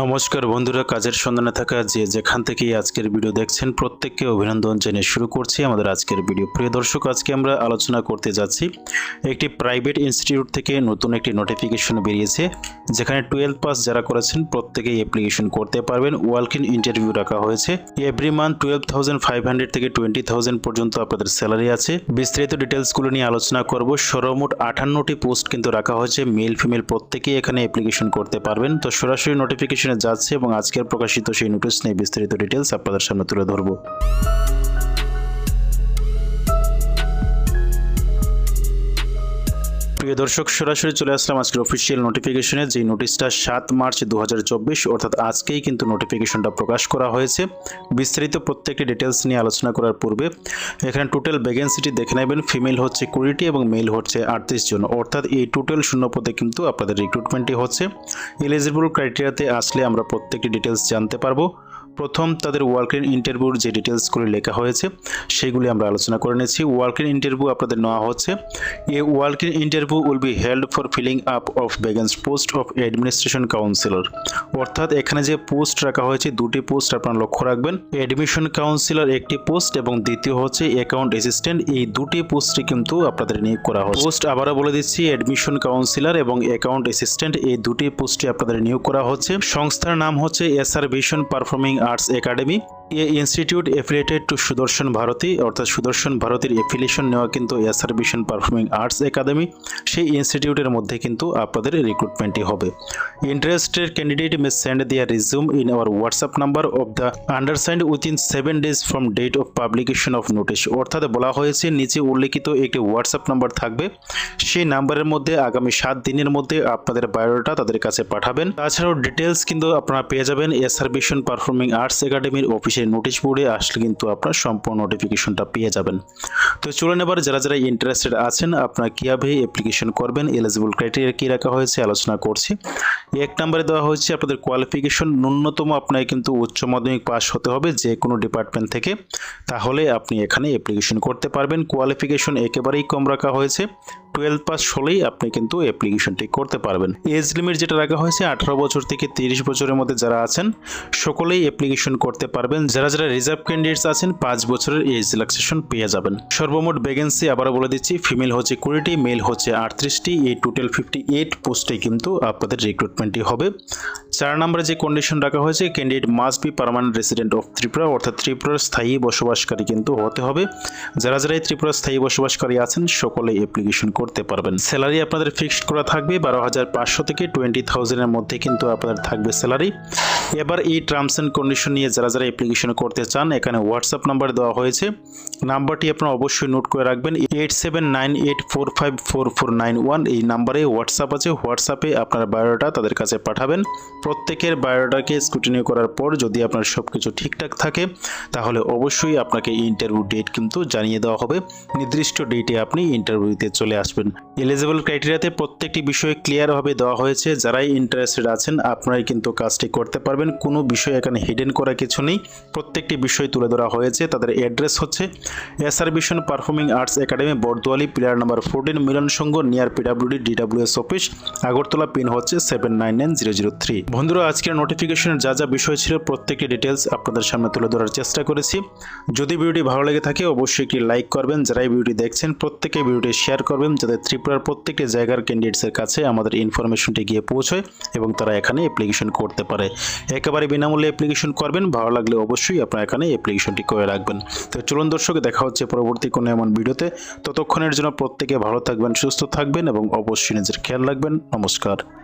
নমস্কার বন্ধুরা, কাজের সন্ধানে থাকা যে যেখান থেকেই আজকের ভিডিও দেখছেন, প্রত্যেককে অভিনন্দন জানিয়ে শুরু করছি আমাদের আজকের ভিডিও। প্রিয় দর্শক, আজকে আমরা আলোচনা করতে যাচ্ছি একটি প্রাইভেট ইনস্টিটিউট থেকে নতুন একটি নোটিফিকেশন বেরিয়েছে, যেখানে টুয়েলভ পাস যারা করেছেন, প্রত্যেকেই অ্যাপ্লিকেশন করতে পারবেন। ওয়ালক ইন ইন্টারভিউ রাখা হয়েছে। Every month twelve thousand five hundred থেকে টোয়েন্টি থাউজেন্ড পর্যন্ত আপনাদের স্যালারি আছে। বিস্তারিত ডিটেলসগুলো নিয়ে আলোচনা করব। সর্বমোট আটান্নটি পোস্ট কিন্তু রাখা হয়েছে। মেল ফিমেল প্রত্যেকেই এখানে অ্যাপ্লিকেশন করতে পারবেন। তো সরাসরি নোটিফিকেশনে যাচ্ছে এবং আজকের প্রকাশিত সেই নোটিশ নিয়ে বিস্তারিত ডিটেলস আপনাদের সামনে তুলে ধরবো। প্রিয় দর্শক, সরাসরি চলে আসলাম আজকের অফিসিয়াল নোটিফিকেশনে যে নোটিশটা সাত মার্চ দু হাজার চব্বিশ, অর্থাৎ আজকেই কিন্তু নোটিফিকেশনটা প্রকাশ করা হয়েছে। বিস্তারিত প্রত্যেকটি ডিটেলস নিয়ে আলোচনা করার পূর্বে এখানে টোটাল ভ্যাকেন্সিটি দেখে নেবেন। ফিমেল হচ্ছে কুড়িটি এবং মেল হচ্ছে আটত্রিশ জন। অর্থাৎ এই টোটাল শূন্য পদে কিন্তু আপনাদের রিক্রুটমেন্টই হচ্ছে। এলিজিবল ক্রাইটেরিয়াতে আসলে আমরা প্রত্যেকটি ডিটেলস জানতে পারব। প্রথম তাদের ওয়ার্ক ইন ইন্টারভিউর যে ডিটেলসগুলি লেখা হয়েছে, সেগুলি আমরা আলোচনা করে নিয়েছি ওয়ার্ক ইন ইন্টারভিউ আপনাদের নেওয়া হচ্ছে। A walk in interview will be held for filling up of vacant post of administration counsellor অর্থাৎ এখানে যে পোস্ট রাখা হয়েছে, দুটি পোস্ট আপনারা লক্ষ্য রাখবেন। অ্যাডমিশন কাউন্সিলর একটি পোস্ট এবং দ্বিতীয় হচ্ছে অ্যাকাউন্ট অ্যাসিস্ট্যান্ট এই দুটি পোস্টে কিন্তু আপনাদের নিয়োগ করা হচ্ছে। পোস্ট আবারও বলে দিচ্ছি অ্যাডমিশন কাউন্সিলর এবং অ্যাকাউন্ট অ্যাসিস্ট্যান্ট এই দুটি পোস্টে আপনাদের নিয়োগ করা হচ্ছে। সংস্থার নাম হচ্ছে SR vision performing arts academy a institute affiliated to Sudarshan Bharati, অর্থাৎ সুদর্শন ভারতীর এফিলিয়েশন নেওয়া কিন্তু SR vision performing arts academy সেই ইনস্টিটিউটের মধ্যে কিন্তু আপনাদের রিক্রুটমেন্টই হবে। Interested candidate may send their resume in our WhatsApp number of the undersigned within seven days from date of publication of notice অর্থাৎ বলা হয়েছে, নিচে উল্লেখিত একটি হোয়াটসঅ্যাপ নাম্বার থাকবে। সেই নাম্বারের মধ্যে আগামী সাত দিনের মধ্যে আপনাদের বায়োডাটা তাদের কাছে পাঠাবেন। তাছাড়াও ডিটেলস কিন্তু আপনারা পেয়ে যাবেন এসআর ভিশন পারফর্মিং আর্টস একাডেমির অফিসের নোটিশ বোর্ডে আসলে কিন্তু আপনার সম্পূর্ণ নোটিফিকেশনটা পেয়ে যাবেন। তো চলুন এবার যারা যারা ইন্টারেস্টেড আছেন, আপনারা কীভাবে অ্যাপ্লিকেশন করবেন এলিজিবল ক্রাইটেরিয়া কী রাখা হয়েছে, আলোচনা করছি। এক নম্বরে দেওয়া হয়েছে আপনাদের কোয়ালিফিকেশন ন্যূনতম আপনাকে কিন্তু উচ্চ মাধ্যমিক পাস হতে হবে যে কোনো ডিপার্টমেন্ট থেকে। তাহলে আপনি এখানে অ্যাপ্লিকেশন করতে পারবেন। কোয়ালিফিকেশন একেবারেই কম রাখা হয়েছে। টুয়েলভ পাস হলেই আপনি কিন্তু অ্যাপ্লিকেশনটি করতে পারবেন। এজ লিমিট যেটা রাখা হয়েছে, আঠারো বছর থেকে তিরিশ বছরের মধ্যে যারা আছেন, সকলেই অ্যাপ্লিকেশন করতে পারবেন। যারা যারা রিজার্ভ ক্যান্ডিডেটস আছেন, পাঁচ বছরের এজ রিল্যাক্সেশন পেয়ে যাবেন। সর্বমোট ভ্যাকেন্সি আবারও বলে দিচ্ছি ফিমেল হচ্ছে কুড়িটি মেল হচ্ছে আটত্রিশটি। এই টোটাল ফিফটি এইট পোস্টে কিন্তু আপনাদের রিক্রুটমেন্টটি হবে। চার নম্বরে যে কন্ডিশন রাখা হয়েছে candidate must be permanent resident of Tripura, অর্থাৎ ত্রিপুরার স্থায়ী বসবাসকারী কিন্তু হতে হবে। যারা যারাই ত্রিপুরার স্থায়ী বসবাসকারী আছেন সকলে অ্যাপ্লিকেশন করতে পারবেন। স্যালারি আপনাদের ফিক্সড করা থাকবে বারো হাজার পাঁচশো থেকে টোয়েন্টি থাউজেন্ডের মধ্যে কিন্তু আপনাদের থাকবে স্যালারি এবার এই টার্মস অ্যান্ড কন্ডিশন নিয়ে যারা যারা অ্যাপ্লিকেশন করতে চান, এখানে হোয়াটসঅ্যাপ নাম্বার দেওয়া হয়েছে। নাম্বারটি আপনারা অবশ্যই নোট করে রাখবেন। Eight seven nine eight four five four four nine one এই নাম্বারে হোয়াটসঅ্যাপ আছে। হোয়াটসঅ্যাপে আপনার বায়োডাটা তাদের কাছে পাঠাবেন। প্রত্যেকের বায়োডাটাকে স্ক্রুটিনি করার পর যদি আপনার সব কিছু ঠিকঠাক থাকে, তাহলে অবশ্যই আপনাকে ইন্টারভিউ ডেট কিন্তু জানিয়ে দেওয়া হবে। নির্দিষ্ট ডেটে আপনি ইন্টারভিউতে চলে আসবেন। এলিজিবল ক্রাইটেরিয়াতে প্রত্যেকটি বিষয় ক্লিয়ারভাবে দেওয়া হয়েছে। যারাই ইন্টারেস্টেড আছেন, আপনারাই কিন্তু কাজটি করতে পারবেন। কোনো বিষয় এখানে হিডেন করা কিছু নেই। প্রত্যেকটি বিষয় তুলে ধরা হয়েছে। তাদের অ্যাড্রেস হচ্ছে SR vision performing arts academy Bardowali player number fourteen Milan Sangha near PWD DWS office Agartala pin হচ্ছে seven nine nine zero zero three বন্ধুরা, আজকের নোটিফিকেশনের যা যা বিষয় ছিল, প্রত্যেকটি ডিটেলস আপনাদের সামনে তুলে ধরার চেষ্টা করেছি। যদি ভিডিওটি ভালো লেগে থাকে, অবশ্যই একটি লাইক করবেন। যারাই ভিডিওটি দেখছেন, প্রত্যেকে ভিডিওটি শেয়ার করবেন, যাতে ত্রিপুরার প্রত্যেকটি জায়গার ক্যান্ডিডেটসের কাছে আমাদের ইনফরমেশনটি গিয়ে পৌঁছয় এবং তারা এখানে অ্যাপ্লিকেশন করতে পারে। একেবারে বিনামূল্যে অ্যাপ্লিকেশন করবেন, ভালো লাগলে অবশ্যই আপনারা এখানে অ্যাপ্লিকেশনটি করে রাখবেন। তো চলুন দর্শক, দেখা হচ্ছে পরবর্তী কোনো এমন ভিডিওতে। ততক্ষণের জন্য প্রত্যেকে ভালো থাকবেন, সুস্থ থাকবেন এবং অবশ্যই নিজের খেয়াল রাখবেন। নমস্কার।